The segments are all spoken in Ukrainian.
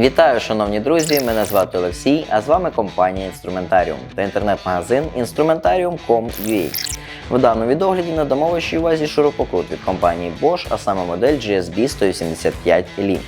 Вітаю, шановні друзі! Мене звати Олексій, а з вами компанія Інструментаріум та інтернет-магазин Instrumentarium.com.ua. В даному відогляді надамо вашій увазі шурупокрут від компанії Bosch, а саме модель GSB 185 Li.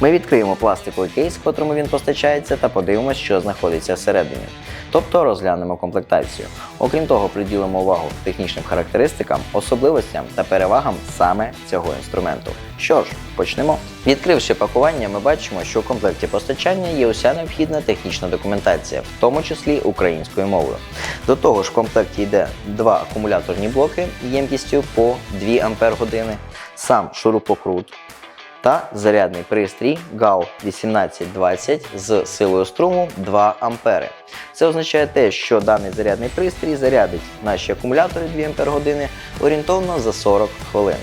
Ми відкриємо пластиковий кейс, в котрому він постачається, та подивимося, що знаходиться всередині. Тобто розглянемо комплектацію. Окрім того, приділимо увагу технічним характеристикам, особливостям та перевагам саме цього інструменту. Що ж, почнемо. Відкривши пакування, ми бачимо, що в комплекті постачання є уся необхідна технічна документація, в тому числі українською мовою. До того ж, в комплекті йде два акумуляторні блоки ємкістю по 2 Ампер години, сам шурупокрут, та зарядний пристрій GAU 1820 з силою струму 2 А. Це означає те, що даний зарядний пристрій зарядить наші акумулятори 2 Ах орієнтовно за 40 хвилин.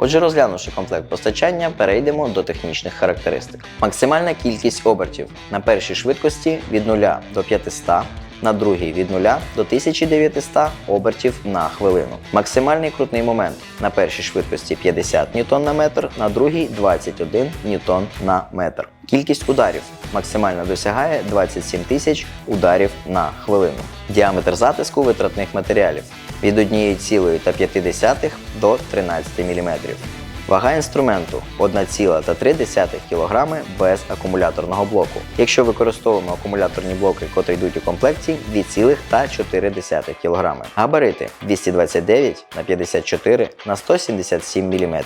Отже, розглянувши комплект постачання, перейдемо до технічних характеристик. Максимальна кількість обертів на першій швидкості від 0 до 500, на другій від 0 до 1900 обертів на хвилину. Максимальний крутний момент на першій швидкості 50 Ньютон на метр, на другій 21 Ньютон на метр. Кількість ударів максимально досягає 27 тисяч ударів на хвилину. Діаметр затиску витратних матеріалів від 1,5 до 13 мм. Вага інструменту 1,3 кг без акумуляторного блоку. Якщо використовуємо акумуляторні блоки, котрі йдуть у комплекті, 2,4 кг. Габарити 229 на 54 на 177 мм.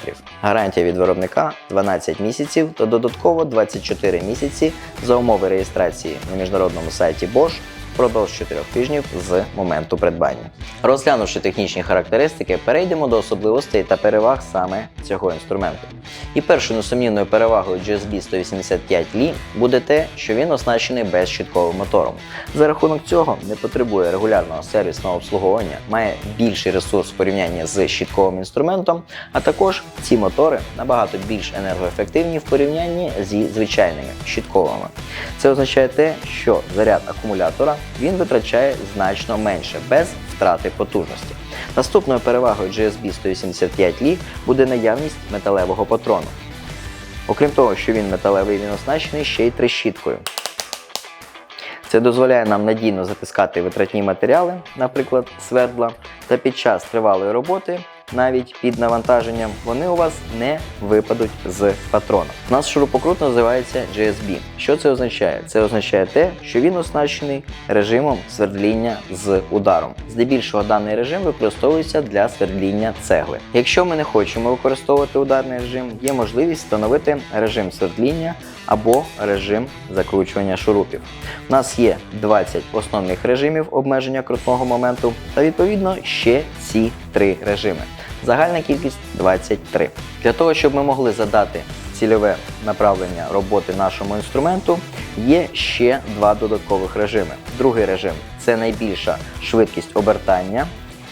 Гарантія від виробника 12 місяців та додатково 24 місяці за умови реєстрації на міжнародному сайті Bosch впродовж 4 тижнів з моменту придбання. Розглянувши технічні характеристики, перейдемо до особливостей та переваг саме цього інструменту. І першою несумнівною перевагою GSB 185 Li буде те, що він оснащений безщитковим мотором. За рахунок цього не потребує регулярного сервісного обслуговування, має більший ресурс в порівнянні з щитковим інструментом, а також ці мотори набагато більш енергоефективні в порівнянні зі звичайними щитковими. Це означає те, що заряд акумулятора він витрачає значно менше, без втрати потужності. Наступною перевагою GSB 185 Li буде наявність металевого патрону. Окрім того, що він металевий, він оснащений ще й трещіткою. Це дозволяє нам надійно затискати витратні матеріали, наприклад, свердла, та під час тривалої роботи, навіть під навантаженням, вони у вас не випадуть з патрона. У нас шурупокрут називається GSB. Що це означає? Це означає те, що він оснащений режимом свердління з ударом. Здебільшого даний режим використовується для свердління цегли. Якщо ми не хочемо використовувати ударний режим, є можливість встановити режим свердління або режим закручування шурупів. У нас є 20 основних режимів обмеження крутного моменту та відповідно ще ці три режими. Загальна кількість 23. Для того, щоб ми могли задати цільове направлення роботи нашому інструменту, є ще два додаткових режими. Другий режим це найбільша швидкість обертання,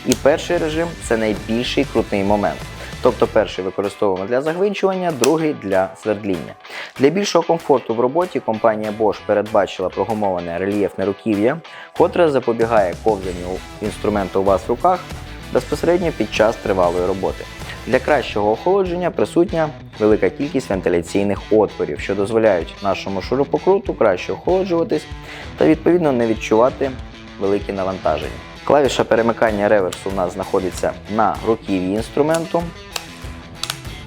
і перший режим це найбільший крутний момент. Тобто перший використовуємо для загвинчування, другий для свердління. Для більшого комфорту в роботі компанія Bosch передбачила прогумоване рельєфне руків'я, котре запобігає ковзанню інструменту у вас в руках безпосередньо під час тривалої роботи. Для кращого охолодження присутня велика кількість вентиляційних отворів, що дозволяють нашому шурупокруту краще охолоджуватись та відповідно не відчувати великі навантаження. Клавіша перемикання реверсу у нас знаходиться на руків'ї інструменту,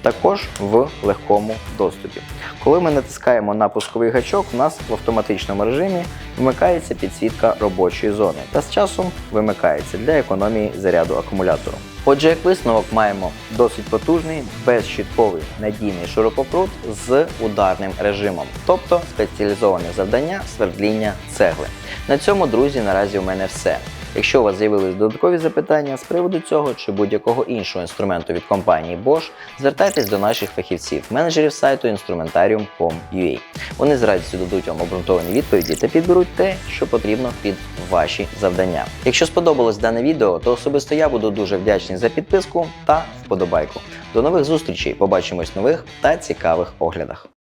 також в легкому доступі. Коли ми натискаємо на пусковий гачок, у нас в автоматичному режимі вмикається підсвітка робочої зони та з часом вимикається для економії заряду акумулятору. Отже, як висновок маємо досить потужний, безщитковий надійний шурупокрут з ударним режимом, тобто спеціалізоване завдання свердління цегли. На цьому, друзі, наразі у мене все. Якщо у вас з'явились додаткові запитання з приводу цього чи будь-якого іншого інструменту від компанії Bosch, звертайтесь до наших фахівців, менеджерів сайту instrumentarium.com.ua. Вони з радістю дадуть вам обґрунтовані відповіді та підберуть те, що потрібно під ваші завдання. Якщо сподобалось дане відео, то особисто я буду дуже вдячний за підписку та вподобайку. До нових зустрічей! Побачимось в нових та цікавих оглядах.